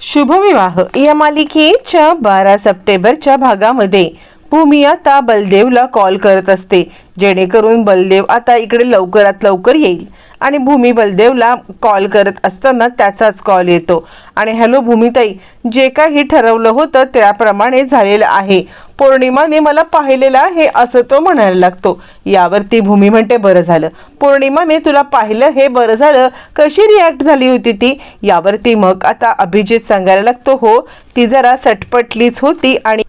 शुभविवाह. या मालिकेच्या बारा सप्टेंबरच्या भागामध्ये भूमी आता बलदेवला कॉल करत असते. जेणेकरून बलदेव आता इकडे लवकरात लवकर येईल. आणि भूमी बलदेवला कॉल करत असताना त्याचाच कॉल येतो. आणि हॅलो भूमिताई जे काही ठरवलं होतं त्याप्रमाणे झालेलं आहे. पौर्णिमाने मला पाहिलेला आहे असं तो म्हणायला लागतो. यावरती भूमी म्हणते बरं झालं. पौर्णिमाने तुला पाहिलं हे बरं झालं. कशी रिॲक्ट झाली होती ती? यावरती मग आता अभिजित सांगायला लागतो हो ती जरा सटपटलीच होती आणि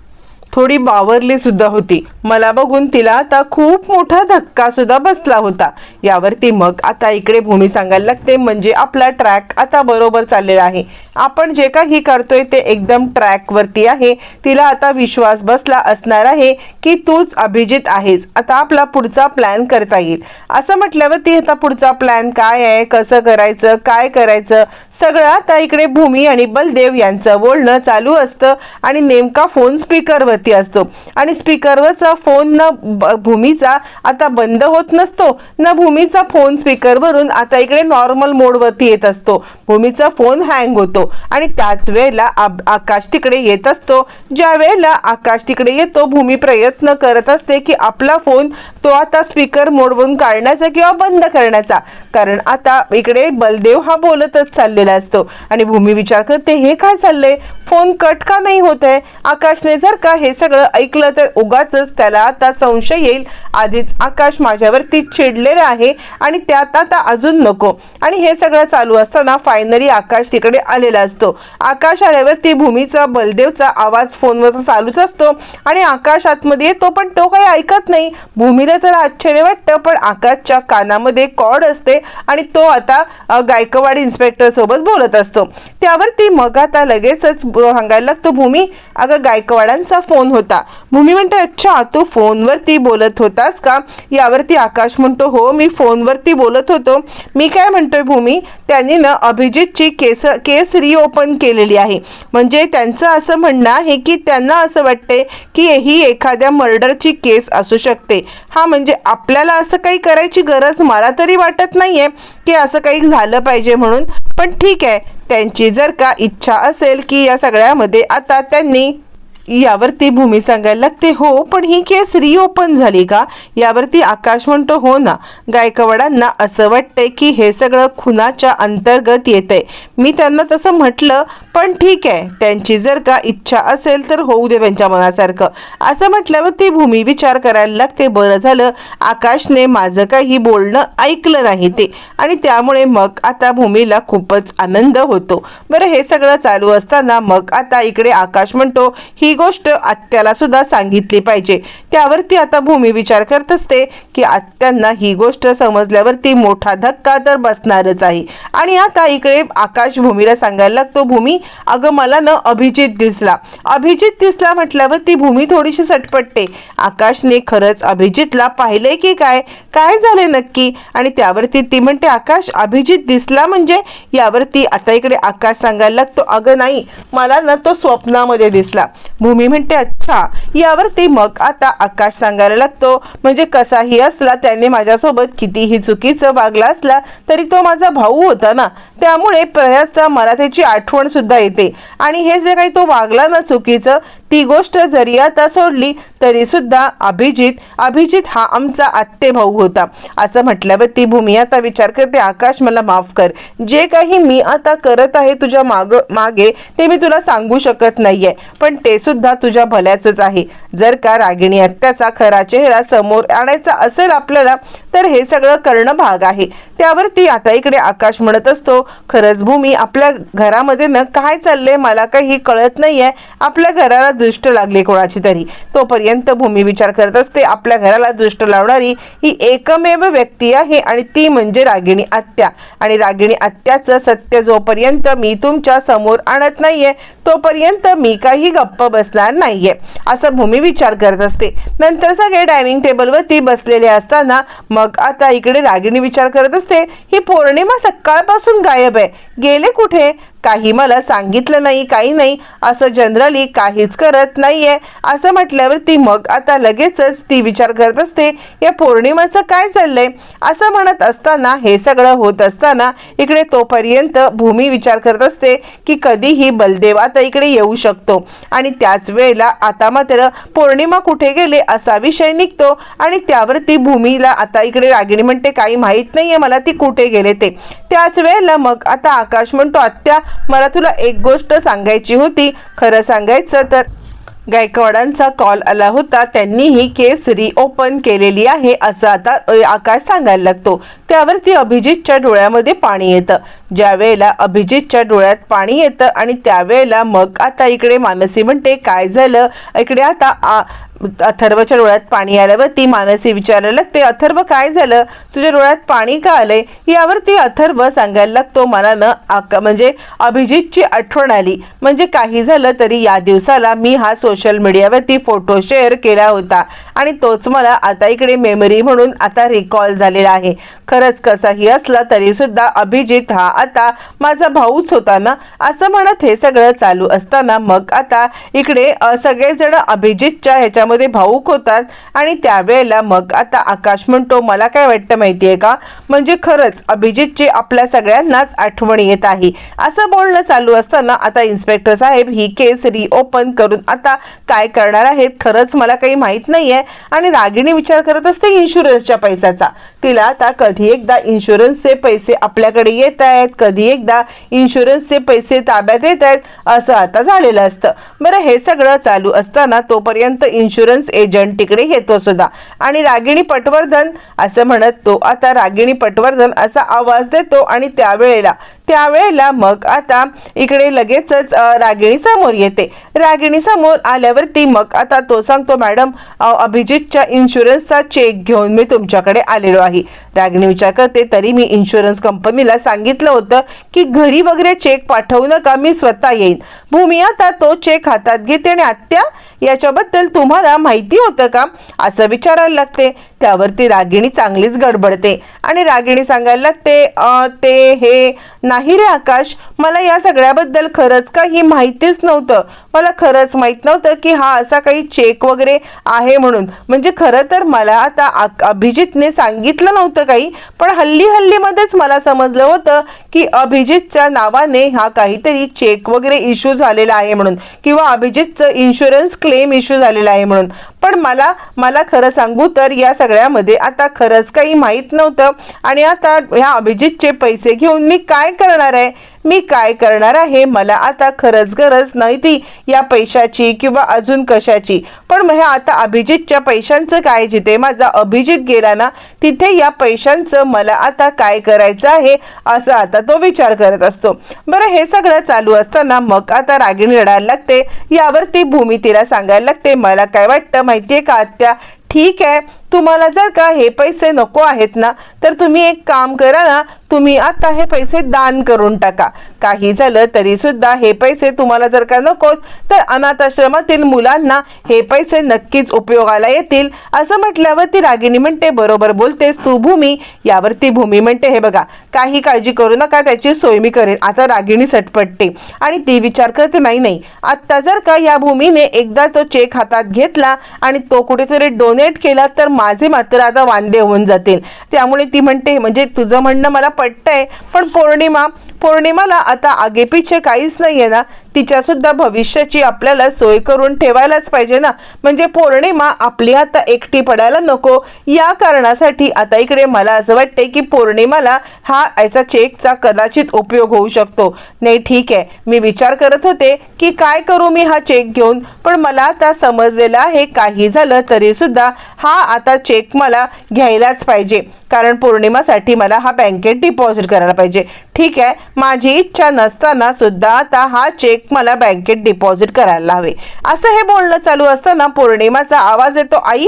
थोडी बावरली सुद्धा होती. मला बघून तिला आता खूप मोठा धक्का सुद्धा बसला होता. यावरती मग आता इकडे भूमी सांगायला लागते म्हणजे आपला ट्रॅक आता बरोबर चाललेला आहे. आपण जे काही करतोय ते एकदम ट्रॅक वरती आहे. तिला आता विश्वास बसला असणार आहे की तूच अभिजित आहेस. आता आपला पुढचा प्लॅन करता येईल. असं म्हटल्यावर ती आता पुढचा प्लॅन काय आहे कसं करायचं काय करायचं सगळं आता इकडे भूमी आणि बलदेव यांचं बोलणं चालू असतं आणि नेमका फोन स्पीकरवरती असतो. आणि स्पीकरवरचा फोन न भूमीचा आता बंद होत नसतो न भूमीचा फोन स्पीकरवरून आता इकडे नॉर्मल मोडवरती येत असतो. भूमीचा फोन हँग होतो आणि त्याच वेळेला आकाश तिकडे येत असतो. ज्या वेळेला आकाश तिकडे येतो भूमी प्रयत्न करत असते की आपला फोन तो आता स्पीकर मोडवरून काढण्याचा किंवा बंद करण्याचा. कारण आता इकडे बलदेव हा बोलतच चाललेला असतो. आणि भूमी विचार करते हे काय चाललंय? फोन कट का नाही होत आहे? आकाशने जर का हे सगळं ऐकलं तर उगाच त्याला आता संशय येईल. आधीच आकाश माझ्यावरती चिडलेलं आहे आणि त्यात आता अजून नको. आणि हे सगळं चालू असताना फायनली आकाश तिकडे आलेला असतो. आकाश आल्यावरती भूमीचा बलदेवचा आवाज फोनवर चालूच असतो आणि आकाश आतमध्ये येतो पण तो काही ऐकत नाही. भूमीला जरा आश्चर्य वाटतं पण आकाशच्या कानामध्ये कॉड असते आणि तो आता गायकवाड इन्स्पेक्टर सोबत बोलत असतो. त्यावरती मग आता लगेचच ब- सांगायला लागतो भूमी अगं गायकवाडांचा फोन होता. भूमी म्हणते अच्छा तू फोनवरती बोलत होतास का? यावरती आकाश म्हणतो हो मी फोनवरती बोलत होतो. मी काय म्हणतोय भूमी? त्यांनी ना अभिजितची केस केस रिओपन केलेली आहे. म्हणजे त्यांचं असं म्हणणं आहे की त्यांना असं वाटते की ही एखाद्या मर्डरची केस असू शकते. हा म्हणजे आपल्याला असं काही करायची गरज मला तरी वाटत नाहीये की असं काही झालं पाहिजे म्हणून. पण ठीक आहे त्यांची जर का इच्छा असेल की या सगळ्यामध्ये आता त्यांनी यावरती भूमी सांगायला लागते हो पण ही केस रिओपन झाली का? यावरती आकाश म्हणतो हो ना. गायकवाडांना असं वाटतंय की हे सगळं खुनाच्या अंतर्गत येतंय. मी त्यांना तसं म्हटलं पण ठीक आहे. त्यांची जर का इच्छा असेल तर होऊ दे त्यांच्या मनासारखं. असं म्हटल्यावर ती भूमी विचार करायला लागते बरं झालं. आकाशने माझं काही बोलणं ऐकलं नाही ते. आणि त्यामुळे मग आता भूमीला खूपच आनंद होतो. बरं हे सगळं चालू असताना मग आता इकडे आकाश म्हणतो ही गोष्ट आत्याला सुद्धा सांगितली पाहिजे. त्यावरती आता भूमी विचार करत असते की आत्यांना ही गोष्ट समजल्यावरती मोठा धक्का तर बसणारच आहे. आणि आता इकडे आकाश भूमीला सांगायला लागतो भूमी अगं मला ना अभिजित दिसला. अभिजित दिसला म्हटल्यावर ती भूमी थोडीशी सटपटते. आकाशने खरंच अभिजितला पाहिलंय की काय? काय झाले नक्की? आणि त्यावरती ती म्हणते आकाश अभिजित दिसला म्हणजे यावरती आता इकडे आकाश सांगायला लागतो अगं नाही मला ना तो स्वप्नामध्ये दिसला. भूमी म्हणते अच्छा यावरती मग आता आकाश सांगायला लागतो. म्हणजे कसाही असला त्याने माझ्यासोबत कितीही चुकीचं वागला असला तरी तो माझा भाऊ होता ना. त्यामुळे प्रयासता मला त्याची आठवण सुद्धा येते. आणि हे जे काही तो वागला ना चुकीचं ती गोष्ट जरी आता सोडली तरी सुद्धा अभिजित अभिजित हा आमचा आत्ते भाऊ होता. असं म्हटल्यावर ती भूमी आता विचार करते आकाश मला माफ कर. जे काही मी आता करत आहे तुझ्या माग मागे ते मी तुला सांगू शकत नाहीये. पण ते सुद्धा तुझ्या भल्याचंच आहे. जर का रागिणी आत्त्याचा खरा चेहरा समोर आणायचा असेल आपल्याला तर हे सगळं करणं भाग आहे. त्यावरती आता इकडे आकाश म्हणत असतो खरंच भूमी आपल्या घरामध्ये ना काय चाललंय मला काही कळत नाहीये. आपल्या घराला दृष्ट लागली कोणाची तरी. तोपर्यंत भूमी विचार करत असते आपल्या घराला दृष्ट लावणारी ही एकमेव व्यक्ती आहे आणि ती म्हणजे रागिणी आत्या. आणि रागिणी आत्याचं सत्य जोपर्यंत मी तुमच्यासमोर आणत नाहीये तोपर्यंत मी काही गप्प बसणार नाहीये. असं भूमी विचार करत असते. नंतर सगळे डायनिंग टेबलवरती बसलेले असताना मग आता इकडे रागिणी विचार करत असते ही पौर्णिमा सकाळपासून गायब आहे. गेले कुठे? काही मला सांगितलं नाही काही नाही. असं जनरली काहीच करत नाहीये. असं म्हटल्यावर ती मग आता लगेचच ती विचार करत असते या पौर्णिमाचं काय चाललंय? असं म्हणत असताना हे सगळं होत असताना इकडे तोपर्यंत भूमी विचार करत असते की कधीही बलदेव आता इकडे येऊ शकतो. आणि त्याच वेळेला आता मात्र पौर्णिमा कुठे गेले असा विषय निघतो आणि त्यावरती भूमीला आता इकडे रागिणी म्हणते काही माहीत नाहीये मला ती कुठे गेले ते. त्याच वेळेला मग आता आकाश म्हणतो आत्या मला तुला एक गोष्ट सांगायची होती. खरं सांगायचं तर गायकवाडांचा कॉल आला होता. त्यांनी ही केस रिओपन केलेली आहे असं आता आकाश सांगायला लागतो. त्यावरती अभिजितच्या डोळ्यामध्ये पाणी येतं. ज्या वेळेला अभिजितच्या डोळ्यात पाणी येतं आणि त्यावेळेला मग आता इकडे मानसी म्हणते काय झालं? इकडे आता आ, अथर्वच्या डोळ्यात पाणी आल्यावरती मानसी विचारायला लागते अथर्व काय झालं? तुझ्या डोळ्यात पाणी का आलंय? यावरती अथर्व सांगायला लागतो मला न आका म्हणजे अभिजितची आठवण आली. म्हणजे काही झालं तरी या दिवसाला मी हा सोशल मीडियावरती फोटो शेअर केला होता आणि तोच मला आता इकडे मेमरी म्हणून आता रिकॉल झालेला आहे. खरं खरंच कसाही असला तरी सुद्धा अभिजित हा आता माझा भाऊच होता ना असं म्हणत हे सगळं चालू असताना मग आता इकडे सगळेजण अभिजितच्या ह्याच्यामध्ये भाऊक होतात आणि त्यावेळेला मग आता आकाश म्हणतो मला काय वाटतं माहितीये का? म्हणजे खरंच अभिजितची आपल्या सगळ्यांनाच आठवण येत आहे. असं बोलणं चालू असताना आता इन्स्पेक्टर साहेब ही केस रिओपन करून आता काय करणार आहेत खरंच मला काही माहीत नाहीये आणि रागिणी विचार करत असते इन्शुरन्सच्या पैशाचा. तिला आता कधी एकदा इन्शुरन्सचे पैसे आपल्याकडे येत आहेत कधी एकदा इन्शुरन्सचे पैसे ताब्यात येत आहेत असं आता झालेलं असतं. बरं हे सगळं चालू असताना तोपर्यंत इन्शुरन्स एजंट तिकडे येतो सुद्धा. आणि रागिणी पटवर्धन असं म्हणत तो आता रागिणी पटवर्धन असा आवाज देतो आणि त्यावेळेला त्यावेळेला मग आता इकडे लगेचच रागिणी समोर येते. रागिणी समोर आल्यावरती मग आता तो सांगतो मॅडम अभिजितच्या इन्शुरन्सचा चेक घेऊन मी तुमच्याकडे आलेलो आहे. रागिणी विचार करते तरी मी इन्शुरन्स कंपनीला सांगितलं होतं की घरी वगैरे चेक पाठवू नका मी स्वतः येईन. भूमी आता तो चेक हातात घेते आणि आत्या याच्याबद्दल तुम्हाला माहिती होतं का? असं विचारायला लागते. त्यावरती रागिणी चांगलीच गडबडते. आणि रागिणी सांगायला लागते ते हे नाही रे आकाश मला या सगळ्याबद्दल खरंच काही माहितीच नव्हतं. मला खरंच माहीत नव्हतं की हा असा काही चेक वगैरे आहे म्हणून. म्हणजे खरं तर मला आता अभिजितने सांगितलं नव्हतं काही पण हल्ली हल्लीमध्येच मला समजलं होतं की अभिजितच्या नावाने हा काहीतरी चेक वगैरे इश्यू झालेला आहे म्हणून. किंवा अभिजितचं इन्शुरन्स क्लेम इश्यू झालेला आहे म्हणून. पण मला मला खरं सांगू तर या सगळ्यामध्ये आता खरंच काही माहीत नव्हतं. आणि आता ह्या अभिजितचे पैसे घेऊन मी काय करणार आहे? मी काय करणार आहे? मला आता खरंच गरज नाही ती या पैशाची किंवा अजून कशाची. पण मग हे आता अभिजितच्या पैशांचं काय? जिथे माझा अभिजित गेला ना तिथे या पैशांचं मला आता काय करायचं आहे? असं आता तो विचार करत असतो. बरं हे सगळं चालू असताना मग आता रागिणी रडायला लागते. यावरती भूमी तिला सांगायला लागते. मला काय वाटतं? माहितीये का आत्या? ठीक आहे. तुम्हाला जर का हे पैसे नको आहेत ना तर तुम्ही एक काम करा ना तुम्ही आता हे पैसे दान करून टाका. काही झालं तरी सुद्धा हे पैसे तुम्हाला जर का नकोत तर अनाथ आश्रमातील मुलांना हे पैसे नक्कीच उपयोगाला येतील. असं म्हटल्यावर ती रागिणी म्हणते बरोबर बोलतेस तू भूमी. यावरती भूमी म्हणते हे बघा काही काळजी करू नका त्याची सोय मी करेन. आता रागिणी सटपटते आणि ती विचार करते नाही नाही आत्ता जर का या भूमीने एकदा तो चेक हातात घेतला आणि तो कुठेतरी डोनेट केला तर माझे मात्र आता वांदे होऊन जातील. त्यामुळे ती म्हणते म्हणजे तुझं म्हणणं मला पटतंय पण पौर्णिमा पौर्णिमाला आता आगेपीछे काहीच नाही आहे ना. तिच्या सुद्धा भविष्याची आपल्याला सोय करून ठेवायलाच पाहिजे ना. म्हणजे पौर्णिमा आपली आता एकटी पडायला नको. या कारणासाठी आता इकडे मला असं वाटते की पौर्णिमाला हा याचा चेकचा कदाचित उपयोग होऊ शकतो. नाही ठीक आहे. मी विचार करत होते की काय करू मी हा चेक घेऊन? पण मला आता समजलेलं आहे काही झालं तरी सुद्धा हा आता चेक मला घ्यायलाच पाहिजे. कारण पौर्णिमासाठी मला हा बँकेत डिपॉझिट करायला पाहिजे. ठीक आहे माझी इच्छा नसताना सुद्धा आता हा चेक मला बँकेत डिपॉझिट करायला हवे. असं हे बोलणं चालू असताना पौर्णिमाचा आवाज येतो आई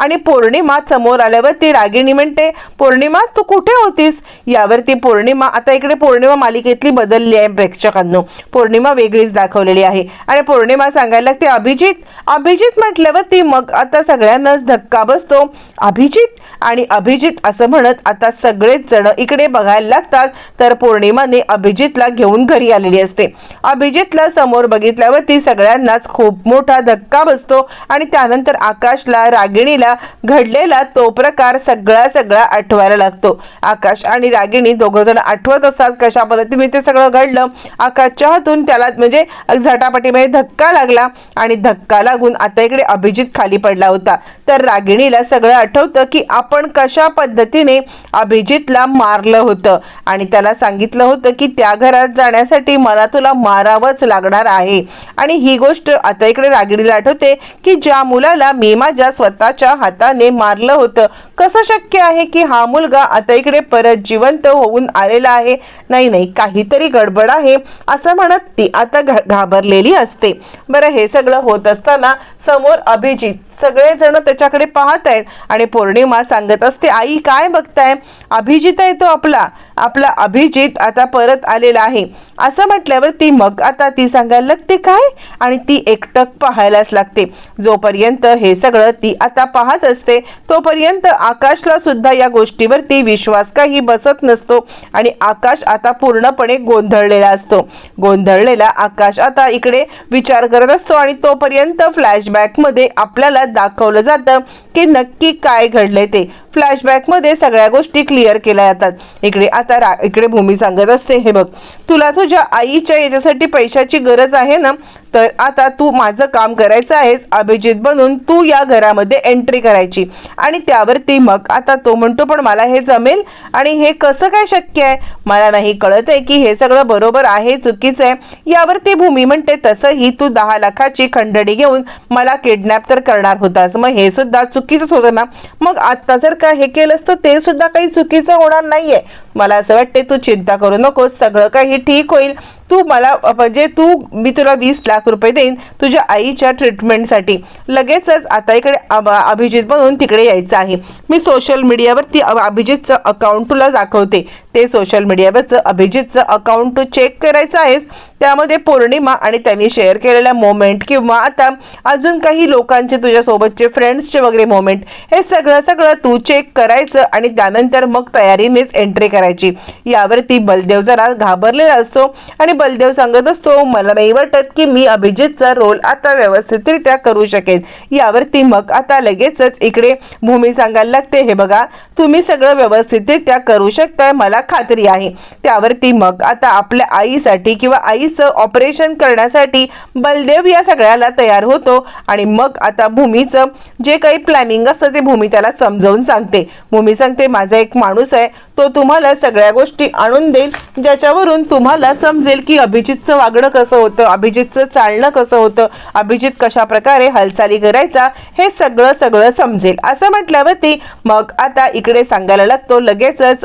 आणि पौर्णिमा समोर आल्यावर ती रागिणी म्हणते पौर्णिमा तू कुठे होतीस? यावरती पौर्णिमा आता इकडे पौर्णिमा मालिकेतली बदलली आहे प्रेक्षकांनो. पौर्णिमा वेगळीच दाखवलेली आहे. आणि पौर्णिमा सांगायला लागते अभिजित अभिजित म्हटल्यावरती मग आता सगळ्यांनाच धक्का बसतो. अभिजित? आणि अभिजित असं म्हणत आता सगळेच जण इकडे बघायला लागतात तर पौर्णिमाने अभिजितला घेऊन घरी आलेली असते. अभिजितला समोर बघितल्यावर ती सगळ्यांनाच खूप मोठा धक्का बसतो आणि त्यानंतर आकाशला रागिणीला घडलेला तो प्रकार सगळा सगळा आठवायला लागतो. आकाश आणि रागिणी दोघं जण आठवत असतात कशा पद्धतीने ते सगळं घडलं. आकाशच्या हातून त्याला म्हणजे झटापटीमध्ये धक्का लागला आणि धक्का लागून आता इकडे अभिजित खाली पडला होता. तर रागिणीला सगळं आठवतं की आपण कशा पद्धतीने अभिजितला मारलं होतं. आणि त्याला सांगितलं होतं की त्या घरात जाण्यासाठी मला तुला मारावंच लागणार आहे. आणि ही गोष्ट आता इकडे रागिणीला आठवते की ज्या मुलाला मी माझ्या स्वतःच्या हाताने मारलं होतं. कसं शक्य आहे की हा मुलगा आता इकडे परत जिवंत होऊन आलेला आहे? नाही नाही काहीतरी गडबड आहे असं म्हणत ती आता घाबरलेली असते. बरं हे सगळं होत असताना समोर अभिजित सगळेजण त्याच्याकडे पाहत आहेत आणि पौर्णिमा सांगत असते आई काय बघताय? अभिजित आहे तो आपला. आपला अभिजित आता परत आलेला आहे. असं म्हटल्यावर ती मग आता ती सांगायला लागते काय? आणि ती एकटक पाहायलाच लागते. जोपर्यंत हे सगळं ती आता पाहत असते तोपर्यंत आकाशला सुद्धा या गोष्टीवरती विश्वास काही बसत नसतो आणि आकाश आता पूर्णपणे गोंधळलेला असतो. गोंधळलेला आकाश आता इकडे विचार करत असतो आणि तोपर्यंत फ्लॅशबॅकमध्ये आपल्याला दाखवलं जातं की नक्की काय घडले ते. फ्लॅशबॅकमध्ये सगळ्या गोष्टी क्लिअर केल्या जातात. इकडे आता रा इकडे भूमी सांगत असते हे बघ तुला तुझ्या आईच्या याच्यासाठी पैशाची गरज आहे ना? तर आता तू माझं काम करायचं आहेस अभिजित बनून तू या घरामध्ये एंट्री करायची. आणि त्यावरती मग आता तो म्हणतो पण मला हे जमेल? आणि हे कसं काय शक्य आहे? मला नाही कळत आहे की हे सगळं बरोबर आहे चुकीचं आहे. यावरती भूमी म्हणते तसंही तू दहा लाखाची खंडणी घेऊन मला किडनॅप तर करणार होतास. मग हे सुद्धा चुकीचंच होतं ना? मग आता जर का हे केलंस तर ते सुद्धा काही चुकीचं होणार नाहीये. मला असं वाटते तू चिंता करू नकोस सगळं काही ठीक होईल. तू मला म्हणजे तू मी तुला वीस लाख रुपये देईन तुझ्या आईच्या ट्रीटमेंटसाठी लगेचच आता इकडे अभिजित म्हणून तिकडे यायचं आहे. मी सोशल मीडियावरती अभिजितचं अकाउंट तुला दाखवते. ते सोशल मीडियावरचं अभिजितचं अकाउंट तू चेक करायचं आहेस. त्यामध्ये पौर्णिमा आणि त्यांनी शेअर केलेल्या मोमेंट किंवा आता अजून काही लोकांचे तुझ्यासोबतचे फ्रेंड्सचे वगैरे मोमेंट हे सगळं सगळं तू चेक करायचं आणि त्यानंतर मग तयारीनेच एंट्री कर करायची. यावरती बलदेव जरा घाबरलेला असतो आणि बलदेव सांगत असतो मला नाही वाटत की मी अभिजितचा रोल आता व्यवस्थितरित्या करू शकेन. यावरती मग आता लगेचच इकडे भूमी सांगायला लागते हे बघा तुम्ही सगळं व्यवस्थितरित्या करू शकताय मला खात्री आहे. त्यावरती मग आता आपल्या आईसाठी किंवा आईचं ऑपरेशन करण्यासाठी बलदेव या सगळ्याला तयार होतो आणि मग आता भूमीचं जे काही प्लॅनिंग असतं ते भूमी त्याला समजावून सांगते. भूमी सांगते माझा एक माणूस आहे तो तुम्हाला सगळ्या गोष्टी आणून देईल ज्याच्यावरून तुम्हाला समजेल की अभिजितचं वागणं कसं होतं अभिजितचं चालणं कसं होतं अभिजित कशा प्रकारे हालचाली करायचा हे सगळं सगळं समजेल. असं म्हटल्यावरती मग आता इकडे सांगायला लागतो लगेचच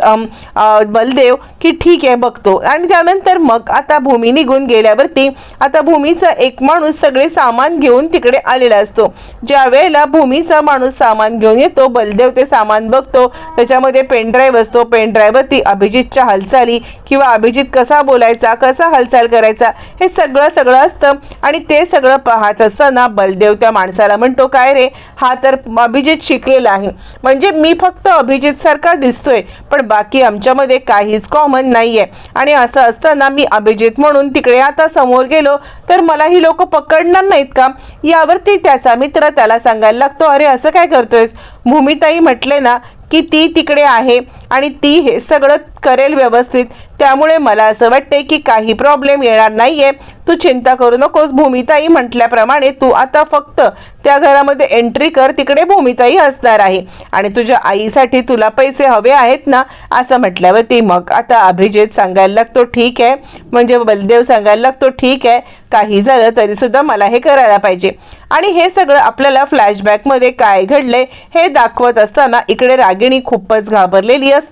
बलदेव की ठीक आहे बघतो. आणि त्यानंतर मग आता भूमी निघून गेल्यावरती आता भूमीचा एक माणूस सगळे सामान घेऊन तिकडे आलेला असतो. ज्या वेळेला भूमीचा माणूस सामान घेऊन येतो बलदेव ते सामान बघतो त्याच्यामध्ये पेनड्राईव्ह असतो. पेनड्राईव्हवरती अभिजितच्या हालचाली किंवा अभिजित कसा बोलायचा कसा हालचाल करायचा हे सगळं सगळं असतं. आणि ते सगळं पाहत असताना बलदेव त्या माणसाला म्हणतो काय रे? हा तर अभिजित शिकलेला आहे. म्हणजे मी फक्त अभिजित सारखा दिसतोय पण बाकी आमच्यामध्ये काहीच कॉमन नाहीये. आणि असं असताना मी अभिजित म्हणून तिकडे आता समोर गेलो तर मला ही लोक पकडणार नाहीत का? यावरती त्याचा मित्र त्याला सांगायला लागतो अरे असं काय करतोयस? भूमिताई म्हटले ना की ती तिकडे आहे. आणि ती हे सगळं करेल व्यवस्थित. त्यामुळे मला असं वाटते की काही प्रॉब्लेम येणार नाहीये. तू चिंता करू नकोस भूमिताई म्हटल्याप्रमाणे तू आता फक्त त्या घरामध्ये एंट्री कर तिकडे भूमिताई असणार आहे. आणि तुझ्या आईसाठी तुला पैसे हवे आहेत ना असं म्हटल्यावरती मग आता अभिजित सांगायला लागतो ठीक आहे. म्हणजे बलदेव सांगायला लागतो ठीक आहे. काही झालं तरी सुद्धा मला हे करायला पाहिजे. आणि हे सगळं आपल्याला फ्लॅशबॅकमध्ये काय घडले हे दाखवत असताना इकडे रागिणी खूपच घाबरलेली असते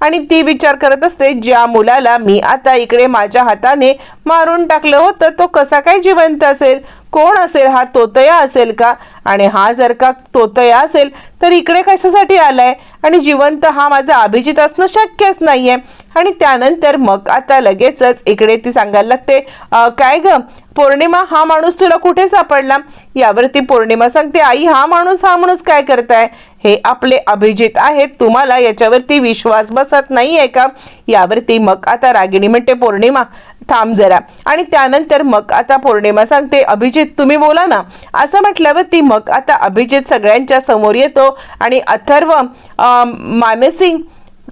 आणि ती विचार करत असते ज्या मुलाला मी आता इकडे माझ्या हाताने मारून टाकलं होतं तो कसा काय जिवंत असेल? कोण असेल? हा तोतया असेल का? आणि हा जर का तोतया असेल तर इकडे कशासाठी आलाय? आणि जिवंत हा माझा अभिजित असणं शक्यच नाहीये. आणि त्यानंतर मग आता लगेचच इकडे ती सांगायला लागते काय ग? पौर्णिमा हा माणूस तुला कुठे सापडला? यावरती पौर्णिमा सांगते आई हा माणूस हा माणूस काय करताय? हे आपले अभिजित आहेत. तुम्हाला याच्यावरती विश्वास बसत नाही आहे का? यावरती मग आता रागिणी म्हणते पौर्णिमा थांब जरा. आणि त्यानंतर मग आता पौर्णिमा सांगते अभिजित तुम्ही बोला ना. असं म्हटल्यावरती मग आता अभिजित सगळ्यांच्या समोर येतो आणि अथर्व मानसिंग मामेसिंग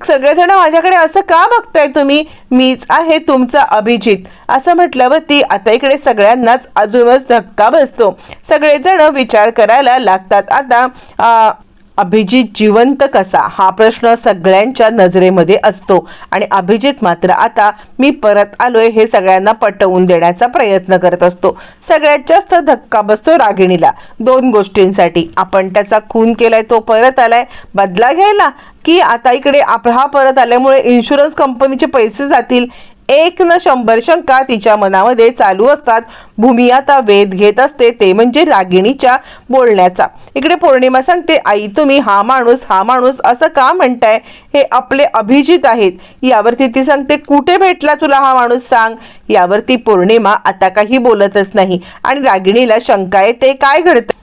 सगळेजण माझ्याकडे असं का बघताय तुम्ही? मीच आहे तुमचा अभिजित. असं म्हटल्यावरती आता इकडे सगळ्यांनाच अजूनच धक्का बसतो. सगळेजण विचार करायला लागतात. आता अभिजित जिवंत कसा? हा प्रश्न सगळ्यांच्या नजरेमध्ये असतो. आणि अभिजित मात्र आता मी परत आलोय हे सगळ्यांना पटवून देण्याचा प्रयत्न करत असतो. सगळ्यात जास्त धक्का बसतो रागिणीला. दोन गोष्टींसाठी. आपण त्याचा खून केलाय तो परत आलाय. बदला घ्यायला? की आता इकडे आप हा परत आल्यामुळे इन्शुरन्स कंपनीचे पैसे जातील? एक न शंभर शंका तिच्या मनामध्ये चालू असतात. भूमी आता वेध घेत असते ते म्हणजे रागिणीच्या बोलण्याचा. इकडे पौर्णिमा सांगते आई तुम्ही हा माणूस हा माणूस असं का म्हणताय? हे आपले अभिजित आहेत. यावरती ती सांगते कुठे भेटला तुला हा माणूस सांग. यावरती पौर्णिमा आता काही बोलतच नाही आणि रागिणीला शंका येते काय घडतं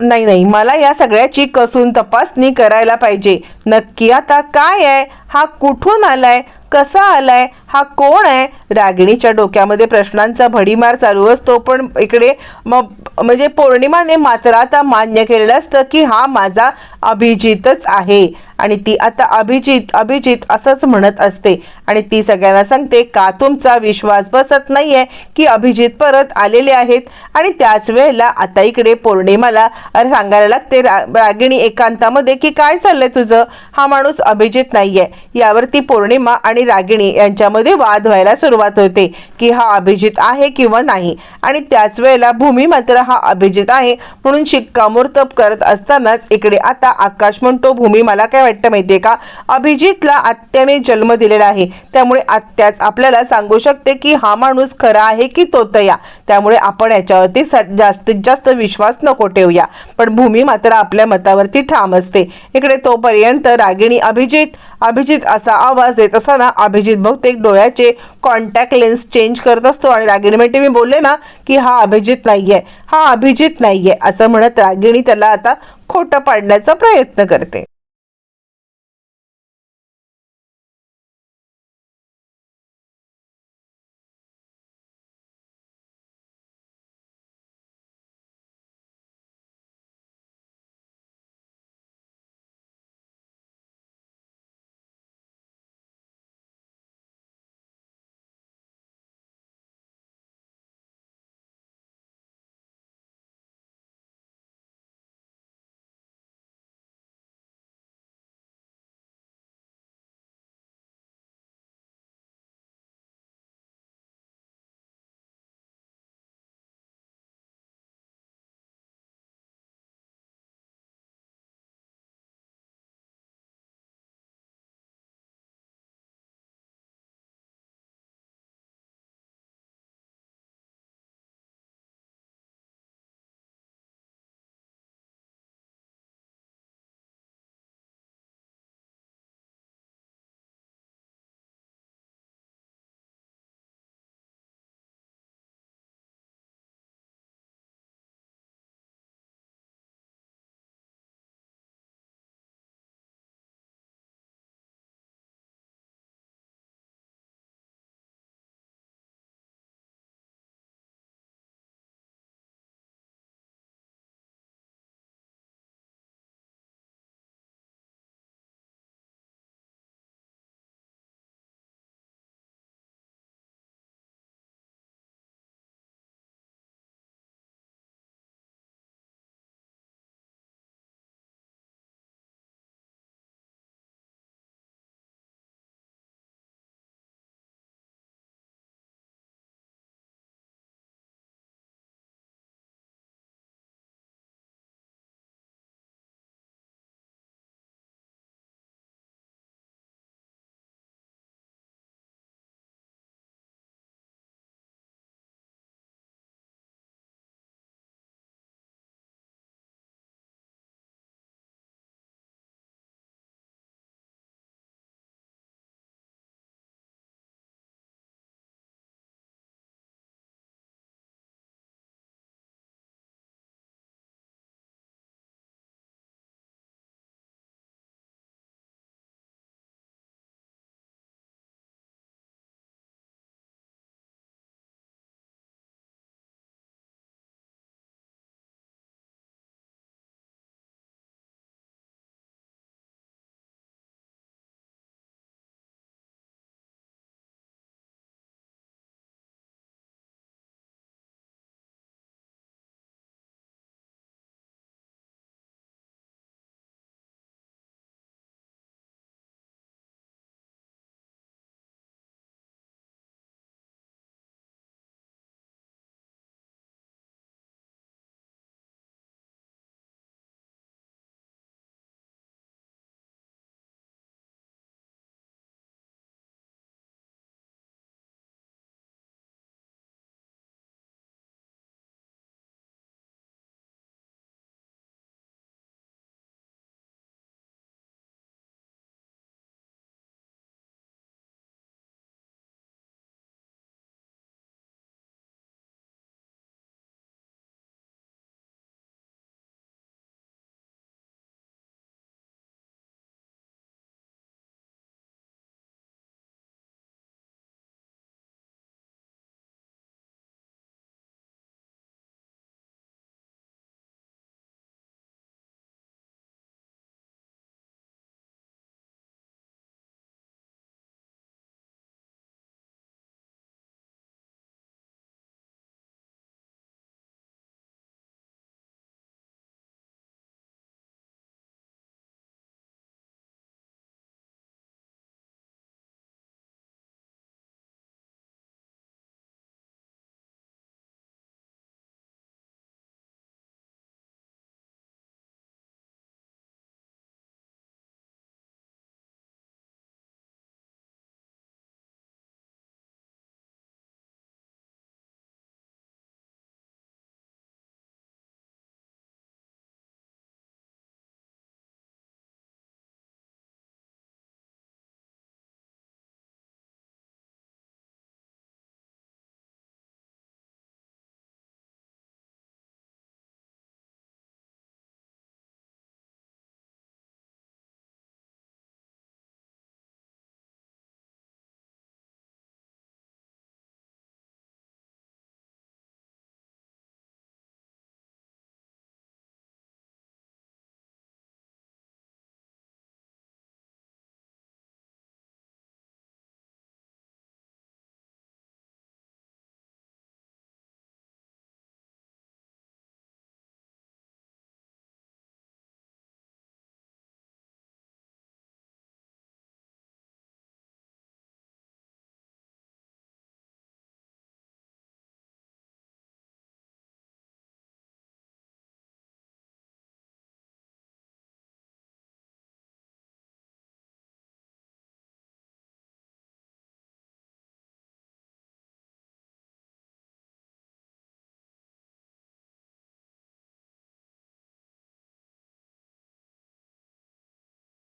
नाही नाही मला या सगळ्याची कसून तपासणी करायला पाहिजे. नक्की आता काय आहे? हा कुठून आलाय? कसा आलाय हा कोण आहे? रागिणीच्या डोक्यामध्ये प्रश्नांचा भडीमार चालू असतो पण इकडे मग म्हणजे पौर्णिमाने मात्र आता मान्य केलेलं असतं की हा माझा अभिजितच आहे. आणि ती आता अभिजित अभिजित असंच म्हणत असते. आणि ती सगळ्यांना सांगते का तुमचा विश्वास बसत नाहीये की अभिजित परत आलेले आहेत? आणि त्याच वेळेला आता इकडे पौर्णिमाला अरे सांगायला लागते रा रागिणी एकांतामध्ये की काय चाललंय तुझं? हा माणूस अभिजित नाहीये. यावरती पौर्णिमा आणि रागिणी यांच्यामध्ये वाद व्हायला सुरुवात होते की हा अभिजित आहे किंवा नाही. आणि त्याच वेळेला भूमी मात्र हा अभिजित आहे म्हणून शिक्कामोर्तब करत असतानाच इकडे आता आकाश म्हणतो भूमी मला काय वाटतं माहितीये का? अभिजितला आत्याने जन्म दिलेला आहे. त्यामुळे त्याच आपल्याला सांगू शकते की हा माणूस खरा आहे की तोतया. त्यामुळे आपण याच्यावरती जास्तीत जास्त विश्वास नको ठेवूया. पण भूमी मात्र आपल्या मतावरती ठाम असते. इकडे तोपर्यंत रागिणी अभिजित अभिजित असा आवाज देत असताना अभिजित बहुतेक डोळ्याचे कॉन्टॅक्ट लेन्स चेंज करत असतो आणि रागिणी म्हणते मी बोलले ना की हा अभिजित नाहीये हा अभिजित नाहीये असं म्हणत रागिणी त्याला आता खोटं पाडण्याचा प्रयत्न करते.